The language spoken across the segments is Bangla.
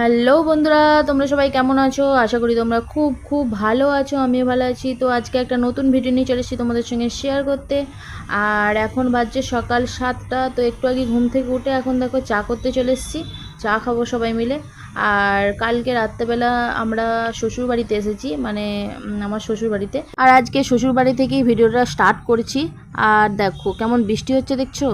হ্যালো বন্ধুরা, তোমরা সবাই কেমন আছো? আশা করি তোমরা খুব খুব ভালো আছো, আমিও ভালো আছি। তো আজকে একটা নতুন ভিডিও নিয়ে চলে এসেছি তোমাদের সঙ্গে শেয়ার করতে। আর এখন বাজছে সকাল সাতটা, তো একটু আগে ঘুম থেকে উঠে এখন দেখো চা করতে চলে এসেছি। চা খাব সবাই মিলে। আর কালকে রাত্রেবেলা আমরা শ্বশুর বাড়িতে এসেছি মানে আমার শ্বশুর বাড়িতে আর আজকে শ্বশুর বাড়ি থেকেই ভিডিওটা স্টার্ট করছি। আর দেখো, কেমন বৃষ্টি হচ্ছে দেখছ?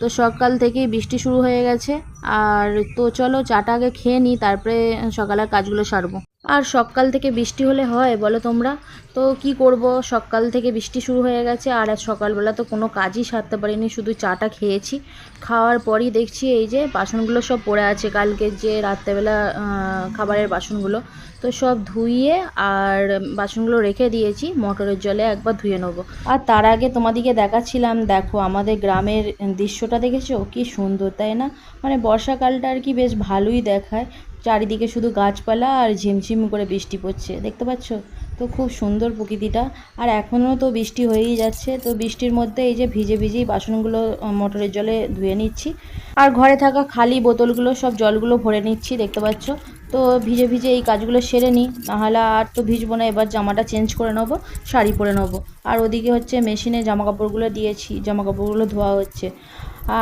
তো সকাল থেকেই বৃষ্টি শুরু হয়ে গেছে। আর তো চলো চাটা আগে খেয়ে নিই, তারপরে সকালের কাজগুলো সারবো। আর সকাল থেকে বৃষ্টি হলে হয়, বলো তোমরা? তো কি করব? সকাল থেকে বৃষ্টি শুরু হয়ে গেছে আর আজ সকালবেলা তো কোনো কাজই সারতে পারিনি, শুধু চাটা খেয়েছি। খাওয়ার পরই দেখছি এই যে বাসনগুলো সব পড়ে আছে, কালকে যে রাত্রেবেলা খাবারের বাসনগুলো, তো সব ধুইয়ে আর বাসনগুলো রেখে দিয়েছি, মোটরের জলে একবার ধুয়ে নেব। আর তার আগে তোমাদিকে দেখাচ্ছিলাম, দেখো আমাদের গ্রামের দৃশ্যটা দেখেছ? কি সুন্দর, তাই না? মানে বর্ষাকালটা আর কি বেশ ভালোই দেখায়। চারিদিকে শুধু গাছপালা আর ঝিমঝিম করে বৃষ্টি পড়ছে। দেখতে পাচ্ছ? তো খুব সুন্দর প্রকৃতিটা। আর এখনও তো বৃষ্টি হয়েই যাচ্ছে। তো বৃষ্টির মধ্যে এই যে ভিজে ভিজেই বাসনগুলো মোটরের জলে ধুয়ে নিচ্ছি। আর ঘরে থাকা খালি বোতলগুলো, সব জলগুলো ভরে নিচ্ছি, দেখতে পাচ্ছ? তো ভিজে ভিজে এই কাজগুলো সেরে নিই। নাহলে আর তো ভিজবো না। এবার জামাটা চেঞ্জ করে নেব, শাড়ি পরে নেব। আর ওদিকে হচ্ছে মেশিনে জামা কাপড়গুলো দিয়েছি। জামা কাপড়গুলো ধোয়া হচ্ছে।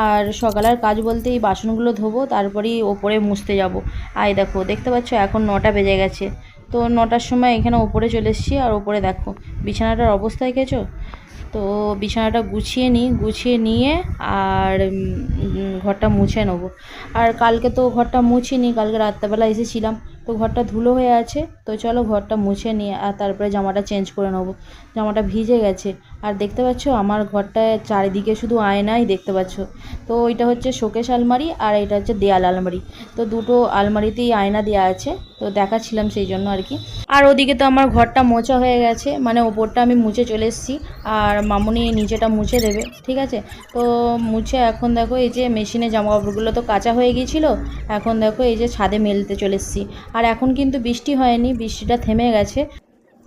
আর সকালের কাজ বলতে এই বাসনগুলো ধোবো, তারপরেই ওপরে মুছতে যাব। আই দেখো, দেখতে পাচ্ছ এখন নটা বেজে গেছে। তো নটার সময় এখানে ওপরে চলে এসেছি আর ওপরে দেখো, বিছানাটার অবস্থা দেখেছ তো বিছানাটা গুছিয়ে নিই, গুছিয়ে নিয়ে আর ঘরটা মুছে নেব। আর কালকে তো ঘরটা মুছিনি, কালকে রাত্রেবেলা এসেছিলাম। তো ঘরটা ধুলো হয়ে আছে, তো চলো ঘরটা মুছে নিয়ে, আর তারপরে জামাটা চেঞ্জ করে নেব। জামাটা ভিজে গেছে আর দেখতে পাচ্ছ আমার ঘরটায় চারিদিকে শুধু আয়নাই দেখতে পাচ্ছ। তো ওইটা হচ্ছে শোকেশ আলমারি আর এটা হচ্ছে দেয়াল আলমারি। তো দুটো আলমারিতেই আয়না দেওয়া আছে, তো দেখাচ্ছিলাম সেই জন্য আর কি। আর ওদিকে তো আমার ঘরটা মোছা হয়ে গেছে মানে ওপরটা আমি মুছে চলে এসেছি, আর মামুনি নিচেটা মুছে দেবে, ঠিক আছে? তো মুছে এখন দেখো এই যে মেশিনে জামা কাপড়গুলো তো কাঁচা হয়ে গিয়েছিল, এখন দেখো এই যে ছাদে মেলতে চলে এসেছি। আর এখন কিন্তু বৃষ্টি হয়নি, বৃষ্টিটা থেমে গেছে।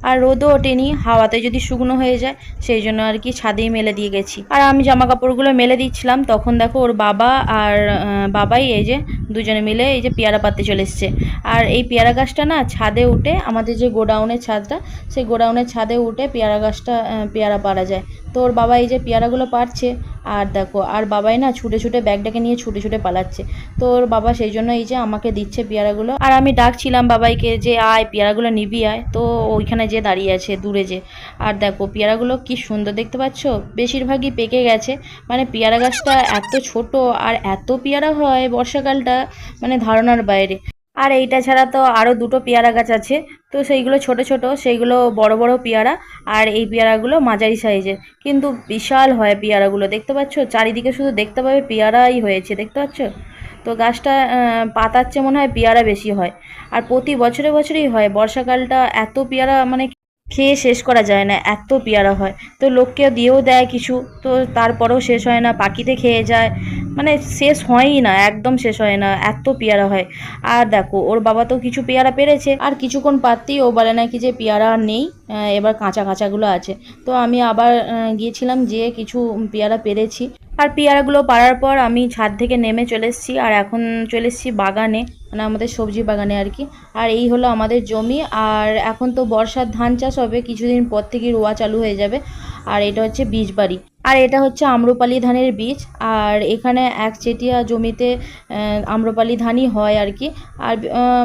আর রোদও ওঠেনি, হাওয়াতে যদি শুকনো হয়ে যায়, সেই জন্য আর কি ছাদেই মেলে দিয়ে গেছি। আর আমি জামা কাপড়গুলো মেলে দিচ্ছিলাম, তখন দেখো ওর বাবা আর বাবাই এই যে দুজনে মিলে এই যে পেয়ারা পাতে চলে এসছে। আর এই পেয়ারা গাছটা না ছাদে উঠে, আমাদের যে গোডাউনের ছাদটা, সেই গোডাউনের ছাদে উঠে পেয়ারা গাছটা পেয়ারা পারা যায়। তো ওর বাবা এই যে পেয়ারাগুলো পারছে আর দেখো, আর বাবাই না ছুটে ছুটে ব্যাগটাকে নিয়ে ছুটে ছুটে পালাচ্ছে। তো ওর বাবা সেই জন্য এই যে আমাকে দিচ্ছে পেয়ারাগুলো। আর আমি ডাকছিলাম বাবাইকে যে, আয়, পেয়ারাগুলো নিবি, আয়। তো ওইখানে যে দাঁড়িয়ে আছে, দূরে যে। আর দেখো, পেয়ারাগুলো কি সুন্দর দেখতে পাচ্ছ? বেশিরভাগই পেকে গেছে। মানে পেয়ারা গাছটা এত ছোট আর এত পেয়ারা হয় বর্ষাকালটা মানে ধারণার বাইরে। আর এইটা ছাড়া তো আরও দুটো পেয়ারা গাছ আছে। তো সেইগুলো ছোট ছোট সেইগুলো বড় বড় পেয়ারা আর এই পেয়ারাগুলো মাঝারি সাইজের। কিন্তু বিশাল হয় পেয়ারাগুলো দেখতে পাচ্ছ? চারিদিকে শুধু দেখতে পাবে পেয়ারাই হয়েছে দেখতে পাচ্ছ? তো গাছটা আহ, পাতাচ্ছে মনে হয় পেয়ারা বেশি হয়। আর প্রতি বছরে বছরই হয় বর্ষাকালটা এত পেয়ারা মানে খেয়ে শেষ করা যায় না এত পেয়ারা হয়। তো লোককে দিয়েও দেয় কিছু তো তারপরেও শেষ হয় না পাখিতে খেয়ে যায়। মানে শেষ হয়ই না, একদম শেষ হয় না, এত পেয়ারা হয়। আর দেখো, ওর বাবা তো কিছু পেয়ারা পেরেছে, আর কিছুক্ষণ পারতেই ও বলে নাকি যে পেয়ারা নেই এবার কাঁচা কাঁচাগুলো আছে। তো আমি আবার গিয়েছিলাম যে কিছু পেয়ারা পেরেছি। আর পেয়ারাগুলো পাড়ার পর আমি ছাদ থেকে নেমে চলে এসেছি, আর এখন চলে এসেছি বাগানে মানে আমাদের সবজি বাগানে আর কি। আর এই হলো আমাদের জমি, আর এখন তো বর্ষার ধান চাষ হবে, কিছুদিন পর থেকে রোয়া চালু হয়ে যাবে। আর এটা হচ্ছে বীজ বাড়ি আর এটা হচ্ছে আম্রপালি ধানের বীজ, আর এখানে এক চেটিয়া জমিতে আম্রপালি ধানই হয় আর কি। আর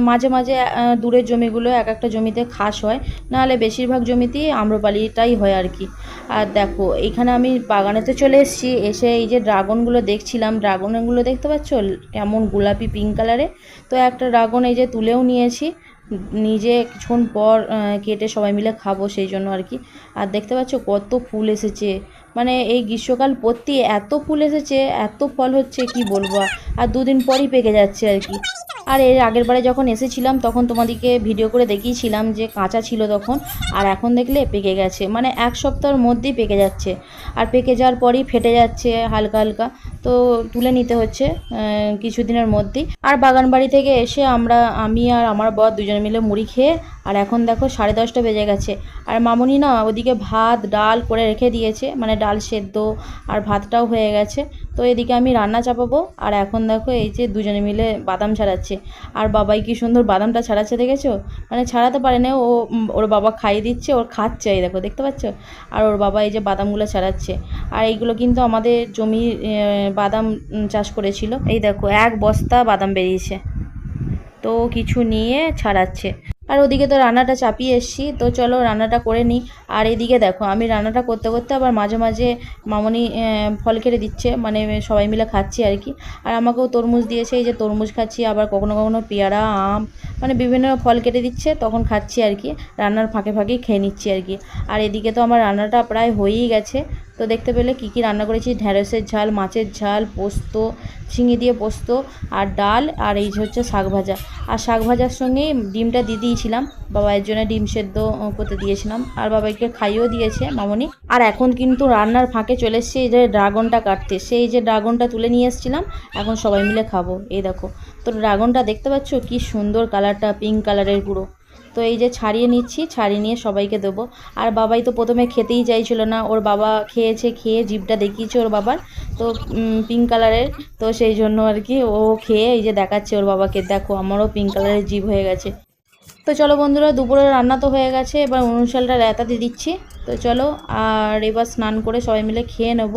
মাঝে মাঝে দূরের জমিগুলো এক একটা জমিতে খাস হয়, নাহলে বেশিরভাগ জমিতেই আম্রপালিটাই হয় আর কি। আর দেখো, এখানে আমি বাগানেতে চলে এসেছি, এসে এই যে ড্রাগনগুলো দেখছিলাম, ড্রাগনগুলো দেখতে পাচ্ছ? কেমন গোলাপি পিঙ্ক কালারে। তো একটা ড্রাগন এই যে তুলেও নিয়েছি, নিজে কিছুক্ষণ পর কেটে সবাই মিলে খাব সেই জন্য আর কি। আর দেখতে পাচ্ছ কত ফুল এসেছে। মানে এই গ্রীষ্মকাল পড়তে এত ফুল এসেছে, এত ফল হচ্ছে, কি বলব? আর। দুদিন পরই পেকে যাচ্ছে আর কি। আর এর আগের বারে যখন এসেছিলাম, তখন তোমাদেরকে ভিডিও করে দেখিয়েছিলাম যে কাঁচা ছিল তখন, আর এখন দেখলে পেকে গেছে। মানে এক সপ্তাহের মধ্যেই পেকে যাচ্ছে। আর পেকে যাওয়ার পরই ফেটে যাচ্ছে হালকা হালকা। তো তুলে নিতে হচ্ছে কিছুদিনের মধ্যেই। আর বাগান বাড়ি থেকে এসে আমরা, আমি আর আমার বর দুজনে মিলে মুড়ি খেয়ে আর এখন দেখো সাড়ে দশটা বেজে গেছে। আর মামুনি না ওদিকে ভাত, ডাল করে রেখে দিয়েছে মানে ডাল সেদ্ধ আর ভাতটাও হয়ে গেছে। তো এদিকে আমি রান্না চাপাবো, আর এখন দেখো এই যে দুজনে মিলে বাদাম ছাড়াচ্ছে। আর বাবাই কি সুন্দর বাদামটা ছাড়াচ্ছে দেখেছ? মানে ছাড়াতে পারে না ও ওর বাবা খাইয়ে দিচ্ছে, ওর খাচ্ছে এই দেখো, দেখতে পাচ্ছ? আর ওর বাবা এই যে বাদামগুলো ছাড়াচ্ছে। আর এইগুলো কিন্তু আমাদের জমি বাদাম চাষ করেছিল। এই দেখো এক বস্তা বাদাম বেরিয়েছে। তো কিছু নিয়ে ছাড়াচ্ছে। আর ওদিকে তো রান্নাটা চাপিয়ে এসছি, তো চলো রান্নাটা করে নিই। আর এদিকে দেখো, আমি রান্নাটা করতে করতে আবার মাঝে মাঝে মামনি ফল কেটে দিচ্ছে মানে সবাই মিলে খাচ্ছি আর কি। আর আমাকেও তরমুজ দিয়েছে, এই যে তরমুজ খাচ্ছি, আবার কখনো কখনো পেয়ারা, আম মানে বিভিন্ন ফল কেটে দিচ্ছে, তখন খাচ্ছি আর কি। রান্নার ফাঁকে ফাঁকেই খেয়ে নিচ্ছি আর কি। আর এদিকে তো আমার রান্নাটা প্রায় হয়েই গেছে। তো দেখতে পেলে কী কী রান্না করেছি? ঢ্যাঁড়সের ঝাল, মাছের ঝাল, পোস্ত ঝিঙে দিয়ে পোস্ত, আর ডাল, আর এই হচ্ছে শাক ভাজা। আর শাক ভাজার সঙ্গেই ডিমটা দিয়ে দিয়েছিলাম। বাবাইয়ের জন্য ডিম সেদ্ধ করতে দিয়েছিলাম। আর বাবাইকে খাইয়েও দিয়েছে, মামনি। আর এখন কিন্তু রান্নার ফাঁকে চলে এসেছি, এই যে ড্রাগনটা কাটতে। সেই যে ড্রাগনটা তুলে নিয়ে এসেছিলাম, এখন সবাই মিলে খাব। এই দেখো তো ড্রাগনটা দেখতে পাচ্ছ? কি সুন্দর কালারটা পিঙ্ক কালারের পুরো। তো এই যে ছাড়িয়ে নিচ্ছি, ছাড়িয়ে নিয়ে সবাইকে দেবো। আর বাবাই তো প্রথমে খেতেই চাইছিল না, ওর বাবা খেয়েছে, খেয়ে জিভটা দেখিয়েছে ওর বাবার, তো পিঙ্ক কালারের। তো সেই জন্য আর কি ও খেয়ে এই যে দেখাচ্ছে ওর বাবাকে। দেখো, আমারও পিঙ্ক কালারের জিভ হয়ে গেছে। তো চলো বন্ধুরা দুপুরে রান্না তো হয়ে গেছে, এবার অনুশালটা রেতাতে দিচ্ছি। তো চলো, আর এবার স্নান করে সবাই মিলে খেয়ে নেব।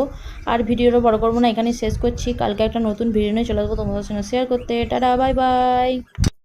আর ভিডিওটা বড় করব না, এখানেই শেষ করছি। কালকে একটা নতুন ভিডিও নিয়ে চলে আসব তোমাদের সঙ্গে শেয়ার করতে। Tata bye bye